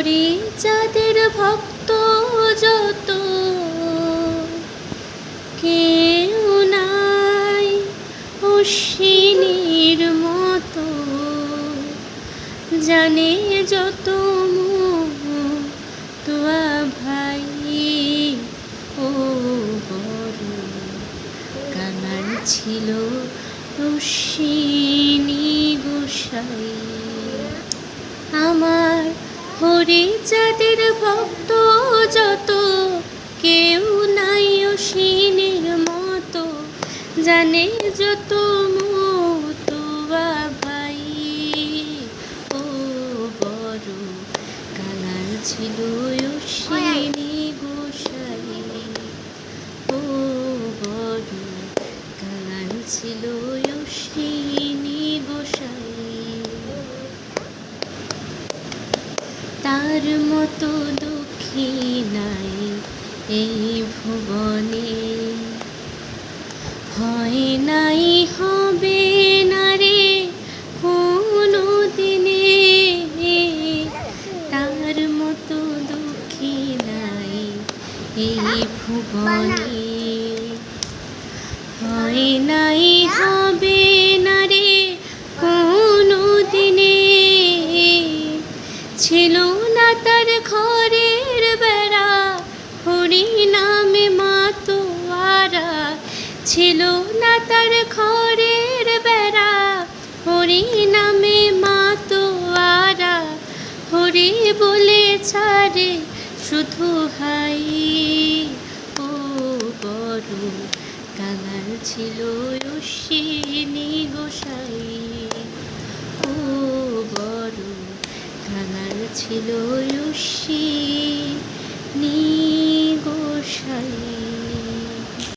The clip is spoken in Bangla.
হরি যাদের ভক্ত যত, কেউ নাই অশ্বিনীর মতো। জানে যত তোয়া ভাই ও বড়। কাঙাল ছিল অশ্বিনী গোসাই আমার হরি যাদের ভক্ত যত, কেউ নাই অসীনের মতো, জানে যত মতুয়া ভাই ও বড় কাঙাল ছিল অসীনী গোসাই। ও বড় কাঙাল ছিল অসীনী গোসাই তার মতো দুঃখী নাই এই ভুবনে। হয় নাই হবে না রে কোনো দিনে তার মতো দুঃখী নাই এই ভুবনে। হয় নাই হবে না রে কোনো দিনে ছিল না তার ঘরের বেড়া, হরি নামে মাতোয়ারা ছিল না তার ঘরের বেড়া, হরি নামে মাতোয়ারা হরি বলে, ছাড়ে শুধু হাই। ও বড় কাঙাল ছিল অশ্বিনী ভাঙানো ছিল রশ্মি।